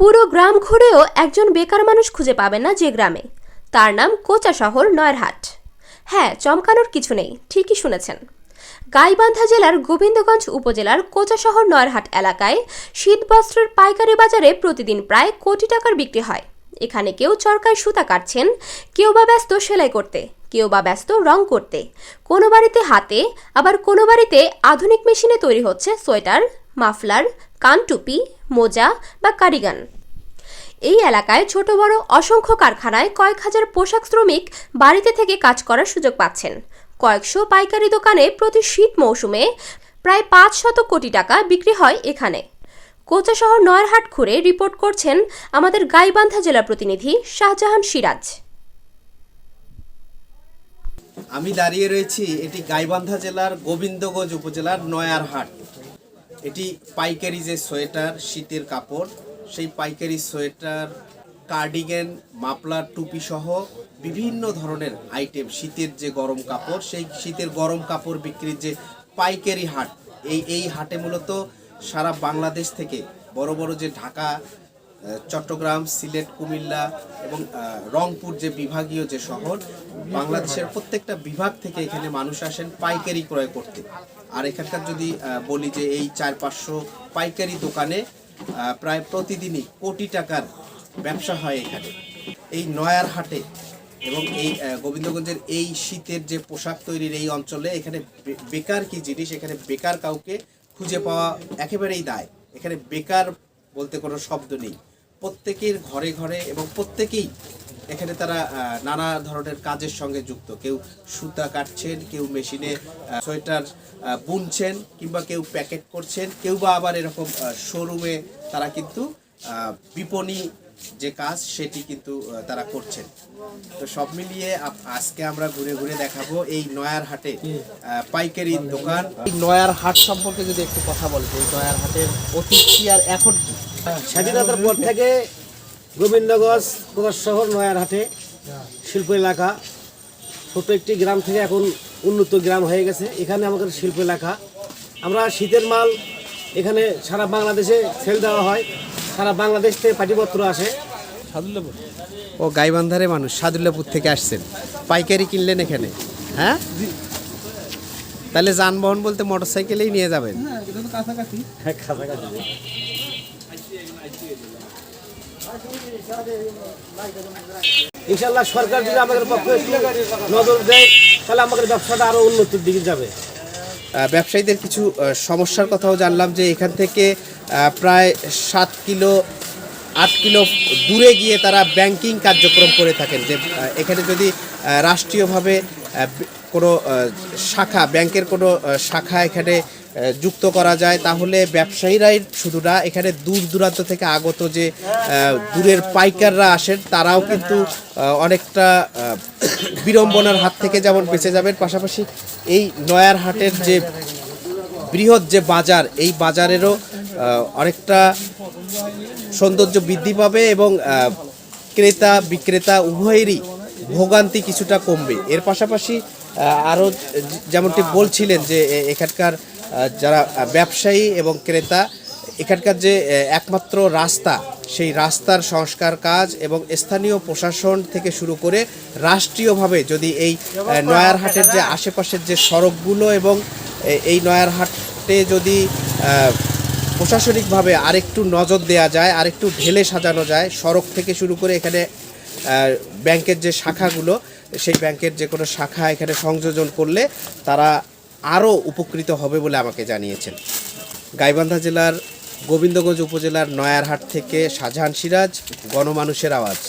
পুরো গ্রাম ঘুরেও একজন বেকার মানুষ খুঁজে পাবেন না যে গ্রামে। তার নাম কোচা শহর নয়রহাট। হ্যাঁ চমকানোর কিছু নেই, ঠিকই শুনেছেন। গাইবান্ধা জেলার গোবিন্দগঞ্জ উপজেলার কোচা শহর নয়রহাট এলাকায় শীতবস্ত্রের পাইকারি বাজারে প্রতিদিন প্রায় কোটি টাকার বিক্রি হয়। এখানে কেউ চরকায় সুতা কাটছেন, কেউ বা ব্যস্ত সেলাই করতে, কেউ বা ব্যস্ত রং করতে। কোনো বাড়িতে হাতে, আবার কোনো বাড়িতে আধুনিক মেশিনে তৈরি হচ্ছে সোয়েটার। মাফলার, কানটুপি, মোজা বা কারিগান। এই এলাকায় ছোট বড় অসংখ্য কারখানায় কয়েক হাজার পোশাক শ্রমিক বাড়িতে থেকে কাজ করার সুযোগ পাচ্ছেন। কয়েকশো পাইকারি দোকানে প্রতি শীত মৌসুমে প্রায় পাঁচ শত কোটি টাকা বিক্রি হয় এখানে। কোচা শহর নয়ারহাট ঘুরে রিপোর্ট করছেন আমাদের গাইবান্ধা জেলা প্রতিনিধি শাহজাহান সিরাজ। আমি দাঁড়িয়ে রয়েছি এটি গাইবান্ধা জেলার গোবিন্দগঞ্জ উপজেলার নয়ারহাট। এটি পাইকারি যে সোয়েটার, শীতের কাপড়, সেই পাইকারি সোয়েটার, কার্ডিগেন মাপলার টুপি সহ বিভিন্ন ধরনের আইটেম শীতের যে গরম কাপড়, সেই শীতের গরম কাপড় বিক্রির যে পাইকারি হাট, এই এই হাটে মূলত সারা বাংলাদেশ থেকে বড় বড় যে ঢাকা চট্টগ্রাম, সিলেট, কুমিল্লা এবং রংপুর যে বিভাগীয় যে শহর, বাংলাদেশের প্রত্যেকটা বিভাগ থেকে এখানে মানুষ আসেন পাইকারি ক্রয় করতে। আর এখানকার যদি বলি যে এই চার পাঁচশো পাইকারি দোকানে প্রায় প্রতিদিনই কোটি টাকার ব্যবসা হয় এখানে। এই নয়ার হাটে এবং এই গোবিন্দগঞ্জের এই শীতের যে পোশাক তৈরির এই অঞ্চলে এখানে বেকার কি জিনিস? এখানে বেকার কাউকে খুঁজে পাওয়া একেবারেই দায়। এখানে বেকার বলতে কোনো শব্দ নেই। প্রত্যেকের ঘরে ঘরে এবং প্রত্যেকেই এখানে তারা নানা ধরনের কাজের সঙ্গে যুক্ত। কেউ সুতা কাটছেন, কেউ মেশিনে সোয়েটার বুনছেন কিংবা কেউ প্যাকেট করছেন, কেউ বা আবার এরকম শোরুমে তারা কিন্তু বিপণী যে কাজ সেটি কিন্তু তারা করছেন। তো সব মিলিয়ে আজকে আমরা ঘুরে ঘুরে দেখাবো এই নয়ার হাটে পাইকারি দোকান। নয়ার হাট সম্পর্কে যদি একটু কথা বলতে এই নয়ার হাটের অতীত কি আর এখন কি? স্বাধীনতার পর থেকে গোবিন্দগঞ্জ কোদার শহর নয়ারহাটে শিল্প এলাকা। ছোট একটি গ্রাম থেকে এখন উন্নত গ্রাম হয়ে গেছে। এখানে আমাদের শিল্প এলাকা। আমরা শীতের মাল এখানে সারা বাংলাদেশে সেল দেওয়া হয়। সারা বাংলাদেশ থেকে পাটিপত্র আসে। সাদুল্লাপুর। ও গাইবান্ধারে মানুষ সাদুল্লাপুর থেকে আসছেন। পাইকারি কিনলেন এখানে হ্যাঁ? তাহলে যানবাহন বলতে মোটর সাইকেলেই নিয়ে যাবেন। হ্যাঁ, ইনশাল্লাহ সরকার যদি আমাদের পক্ষে নজর দেয় তাহলে আমাদের ব্যবসাটা আরও উন্নতির দিকে যাবে। ব্যবসায়ীদের কিছু সমস্যার কথাও জানলাম যে এখান থেকে প্রায় সাত কিলো, আট কিলো দূরে গিয়ে তারা ব্যাংকিং কার্যক্রম করে থাকেন যে এখানে যদি রাষ্ট্রীয়ভাবে কোনো শাখা, ব্যাংকের কোনো শাখা এখানে যুক্ত করা যায়, তাহলে ব্যবসায়ীরাই শুধু না এখানে দূর দূরান্ত থেকে আগত যে দূরের পাইকাররা আসেন, তারাও কিন্তু অনেকটা বিড়ম্বনার হাত থেকে যেমন বেঁচে যাবেন, পাশাপাশি এই নয়ার হাটের যে বৃহৎ যে বাজার, এই বাজারেরও অনেকটা সৌন্দর্য বৃদ্ধি পাবে এবং ক্রেতা, বিক্রেতা উভয়েরই ভোগান্তি কিছুটা কমবে। এর পাশাপাশি আরও যেমনটি বলছিলেন যে এখানকার যারা ব্যবসায়ী এবং ক্রেতা, এখানকার যে একমাত্র রাস্তা, সেই রাস্তার সংস্কার কাজ এবং স্থানীয় প্রশাসন থেকে শুরু করে রাষ্ট্রীয়ভাবে যদি এই নয়ারহাটের যে আশেপাশের যে সড়কগুলো এবং এই নয়ারহাটে যদি প্রশাসনিকভাবে আরেকটু নজর দেওয়া যায়, আরেকটু ঢেলে সাজানো যায়, সড়ক থেকে শুরু করে এখানে ব্যাংকের যে শাখাগুলো, সেই ব্যাংকের যে কোনো শাখা এখানে সংযোজন করলে তারা আরও উপকৃত হবে বলে আমাকে জানিয়েছেন। গাইবান্ধা জেলার গোবিন্দগঞ্জ উপজেলার নয়ারহাট থেকে শাহজাহান সিরাজ, গণমানুষের আওয়াজ।